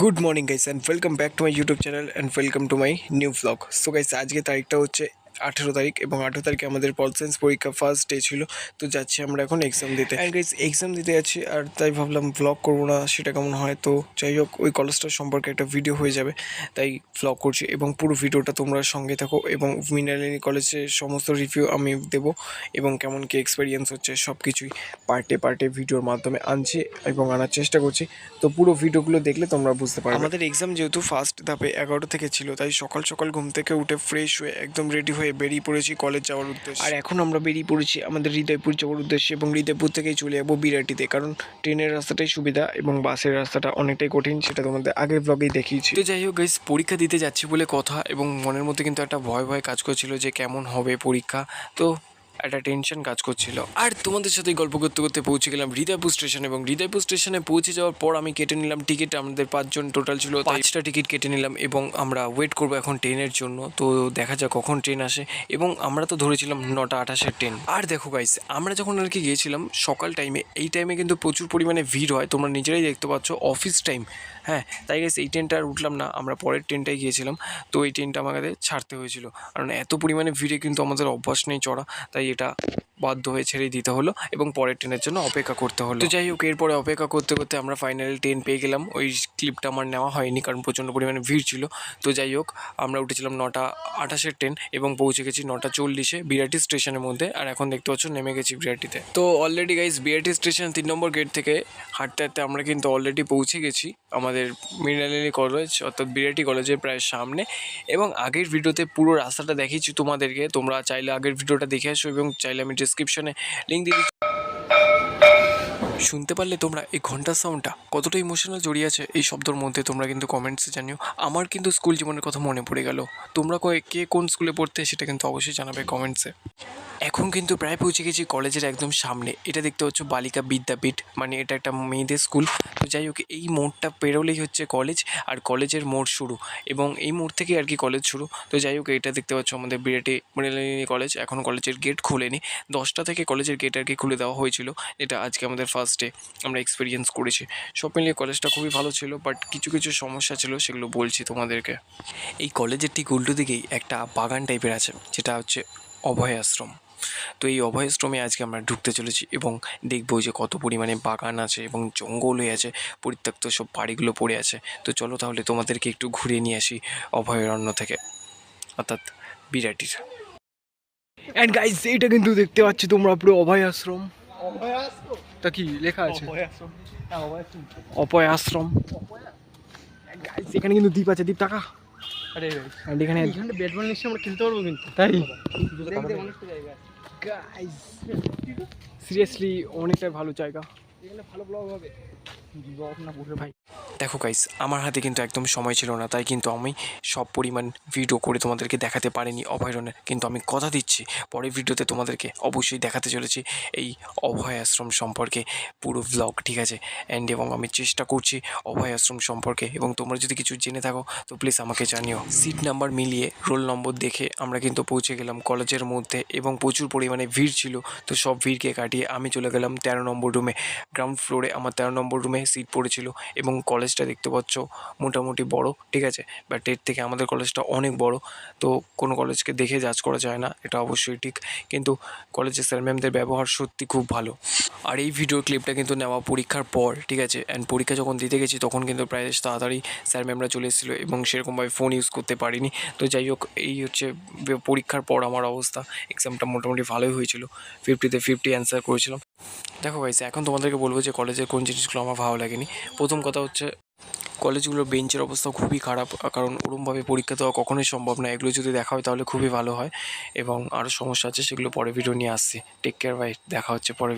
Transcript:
good morning guys and welcome back to my YouTube channel and welcome to my new blog so guys আজকে তারিখটা হচ্ছে আঠেরো তারিখ এবং আঠেরো তারিখে আমাদের পল সায়েন্স পরীক্ষা ফার্স্ট ডে ছিল তো যাচ্ছি আমরা এখন এক্সাম দিতে। অ্যান্ড এক্সাম দিতে যাচ্ছি আর তাই ভাবলাম ব্লগ করব না সেটা কেমন হয়? তো যাই হোক ওই কলেজটার সম্পর্কে একটা ভিডিও হয়ে যাবে তাই ব্লগ করছি এবং পুরো ভিডিওটা তোমরা সঙ্গে থাকো এবং মিনালিনী কলেজের সমস্ত রিভিউ আমি দেবো এবং কেমন কি এক্সপিরিয়েন্স হচ্ছে সব কিছুই পার্টে পার্টে ভিডিওর মাধ্যমে আনছি এবং আনার চেষ্টা করছি। তো পুরো ভিডিওগুলো দেখলে তোমরা বুঝতে পারো আমাদের এক্সাম যেহেতু ফার্স্ট ধাপে এগারোটা থেকে ছিল তাই সকাল সকাল ঘুম থেকে উঠে ফ্রেশ হয়ে একদম রেডি হয়ে বেরিয়ে পড়েছি কলেজ যাওয়ার উদ্দেশ্যে। আর এখন আমরা বেরিয়ে পড়েছি আমাদের হৃদয়পুর যাওয়ার উদ্দেশ্যে এবং হৃদয়পুর থেকেই চলে যাব বিরাটিতে। কারণ ট্রেনের রাস্তাটাই সুবিধা এবং বাসের রাস্তাটা অনেকটাই কঠিন সেটা তোমাদের আগের ব্লগেই দেখিয়েছি। তো যাই হোক গাইস পরীক্ষা দিতে যাচ্ছি বলে কথা এবং মনের মধ্যে কিন্তু একটা ভয় ভয় কাজ করছিল যে কেমন হবে পরীক্ষা। তো একটা টেনশন কাজ করছিল। আর তোমাদের সাথে গল্প করতে করতে পৌঁছে গেলাম হৃদয়পুর স্টেশন এবং হৃদয়পুর স্টেশনে পৌঁছে যাওয়ার পর আমি কেটে নিলাম টিকিট আমাদের পাঁচজন টোটাল ছিল। পাঁচটা টিকিট কেটে নিলাম এবং আমরা ওয়েট করব এখন ট্রেনের জন্য। তো দেখা যাক কখন ট্রেন আসে এবং আমরা তো ধরেছিলাম নটা আঠাশের ট্রেন। আর দেখো গাইস আমরা যখন আর কি গিয়েছিলাম সকাল টাইমে এই টাইমে কিন্তু প্রচুর পরিমাণে ভিড় হয়। তোমরা নিজেরাই দেখতে পাচ্ছ অফিস টাইম হ্যাঁ তাই গেছে এই ট্রেনটা আর উঠলাম না। আমরা পরের ট্রেনটায় গিয়েছিলাম। তো এই ট্রেনটা আমাদের ছাড়তে হয়েছিল। কারণ এত পরিমাণে ভিড়ে কিন্তু আমাদের অভ্যাস নেই চড়া। তাই এটা বাধ্য হয়ে ছেড়ে দিতে হলো এবং পরের ট্রেনের জন্য অপেক্ষা করতে হলো। তো যাই হোক, এরপরে অপেক্ষা করতে করতে আমরা ফাইনালি ট্রেন পেয়ে গেলাম। ওই ক্লিপটা আমার নেওয়া হয়নি কারণ প্রচণ্ড পরিমাণে ভিড় ছিল। তো যাই হোক, আমরা উঠেছিলাম নটা আঠাশের ট্রেন এবং পৌঁছে গেছি নটা চল্লিশে বিরাটি স্টেশনের মধ্যে। আর এখন দেখতে পাচ্ছ, নেমে গেছি বিরাটিতে তো অলরেডি গাইজ বিরাটি স্টেশন তিন নম্বর গেট থেকে হাঁটতে হাঁটতে আমরা কিন্তু অলরেডি পৌঁছে গেছি। আমাদের মৃণালিনী কলেজ অর্থাৎ বিরাটি কলেজের প্রায় সামনে। এবং আগের ভিডিওতে পুরো রাস্তাটা দেখিয়েছি তোমাদেরকে। তোমরা চাইলে আগের ভিডিওটা দেখে আসো এবং চাইলে আমি ডিসক্রিপশনে লিঙ্ক দিয়ে দিচ্ছি। শুনতে পারলে তোমরা এই ঘণ্টার সাউন্ডটা কতটা ইমোশনাল জড়িয়ে আছে এই শব্দের মধ্যে তোমরা কিন্তু কমেন্টসে জানিও। আমার কিন্তু স্কুল জীবনের কথা মনে পড়ে গেল। তোমরা কে কোন স্কুলে পড়তে সেটা কিন্তু অবশ্যই জানাবে কমেন্টসে এখন কিন্তু প্রায় পৌঁছে গেছি কলেজের একদম সামনে। এটা দেখতে হচ্ছে বালিকা বিদ্যাপীঠ মানে এটা একটা মেয়েদের স্কুল। তো যাই হোক, এই মোড়টা পেরোলেই হচ্ছে কলেজ আর কলেজের মোড় শুরু এবং এই মোড় থেকেই আর কি কলেজ শুরু। তো যাই হোক, এটা দেখতে পাচ্ছ আমাদের বিরাটি মৃণালিনী কলেজ। এখন কলেজের গেট খুলেনি। দশটা থেকে কলেজের গেট আর কি খুলে দেওয়া হয়েছিল। এটা আজকে আমাদের ফার্স্ট ডে আমরা এক্সপিরিয়েন্স করেছি। সব মিলিয়ে কলেজটা খুবই ভালো ছিল বাট কিছু কিছু সমস্যা ছিল, সেগুলো বলছি তোমাদেরকে। এই কলেজের ঠিক উল্টো দিকেই একটা বাগান টাইপের আছে, যেটা হচ্ছে অভয় আশ্রম তো এই অভয়াশ্রমে আজকে আমরা ঢুকতে চলেছি এবং দেখব যে কত পরিমাণে বাগান আছে এবং জঙ্গল হয়ে আছে পরিত্যক্ত সব বাড়িগুলো পড়ে আছে। তো চলো তাহলে তোমাদেরকে একটু ঘুরিয়ে নিয়ে আসি অভয়ারণ্য থেকে। অর্থাৎ বিরাটির। অ্যান্ড গাইজ এইটা কিন্তু দেখতে পাচ্ছি তোমরা পুরো অভয় আশ্রম তা কি লেখা আছে? অপয় আশ্রম এখানে কিন্তু দ্বীপ আছে। দ্বীপ টাকা। আরে এখানে এখানে ব্যাট বল নিশ্চয়ই আমরা খেলতে পারব কিন্তু। তাই? দেখতে অনেক জায়গা গাইজ সিরিয়াসলি অনেকটাই ভালো জায়গা। এখানে ভালো ব্লগ হবে। ব্লগ না বসে ভাই। দেখো গাইস আমার হাতে কিন্তু একদম সময় ছিল না, তাই কিন্তু আমি সব পরিমাণ ভিডিও করে তোমাদেরকে দেখাতে পারিনি অভয়ারণ্যের কিন্তু আমি কথা দিচ্ছি, পরের ভিডিওতে তোমাদেরকে অবশ্যই দেখাতে চলেছি এই অভয় আশ্রম সম্পর্কে পুরো ব্লগ ঠিক আছে? অ্যান্ড এবং আমি চেষ্টা করছি অভয় আশ্রম সম্পর্কে। এবং তোমরা যদি কিছু জেনে থাকো, তো প্লিজ আমাকে জানিও। সিট নাম্বার মিলিয়ে রোল নম্বর দেখে আমরা কিন্তু পৌঁছে গেলাম কলেজের মধ্যে এবং প্রচুর পরিমাণে ভিড় ছিল। তো সব ভিড়কে কাটিয়ে আমি চলে গেলাম তেরো নম্বর রুমে গ্রাউন্ড ফ্লোরে আমার তেরো নম্বর রুমে সিট পড়েছিল এবং কলেজটা দেখতে পাচ্ছ, মোটামুটি বড়, ঠিক আছে? বাট এর থেকে আমাদের কলেজটা অনেক বড়, তো কোনো কলেজকে দেখে জাজ করা যায় না, এটা অবশ্যই ঠিক। কিন্তু কলেজের স্যার ম্যামদের ব্যবহার সত্যি খুব ভালো। আর এই ভিডিও ক্লিপটা কিন্তু নেওয়া পরীক্ষার পর, ঠিক আছে? অ্যান্ড পরীক্ষা যখন দিতে গেছি, তখন কিন্তু প্রায় তাড়াতাড়ি স্যার ম্যামরা চলে এসেছিল এবং সেরকমভাবে ফোন ইউজ করতে পারিনি। তো যাই হোক, এই হচ্ছে পরীক্ষার পর আমার অবস্থা। এক্সামটা মোটামুটি ভালোই হয়েছিল। ফিফটিতে ফিফটি অ্যান্সার করেছিলাম। দেখো গাইস এখন তোমাদেরকে বলব যে কলেজের কোন জিনিসগুলো আমার ভালো লাগেনি। প্রথম কথা হচ্ছে, কলেজগুলোর বেঞ্চের অবস্থা খুবই খারাপ, কারণ ওরমভাবে পরীক্ষা দেওয়া কখনোই সম্ভব না এগুলো যদি দেখা হয়, তাহলে খুবই ভালো হয়। এবং আরও সমস্যা আছে, সেগুলো পরে ভিডিও নিয়ে আসছি। টেক কেয়ার বাই দেখা হচ্ছে পরে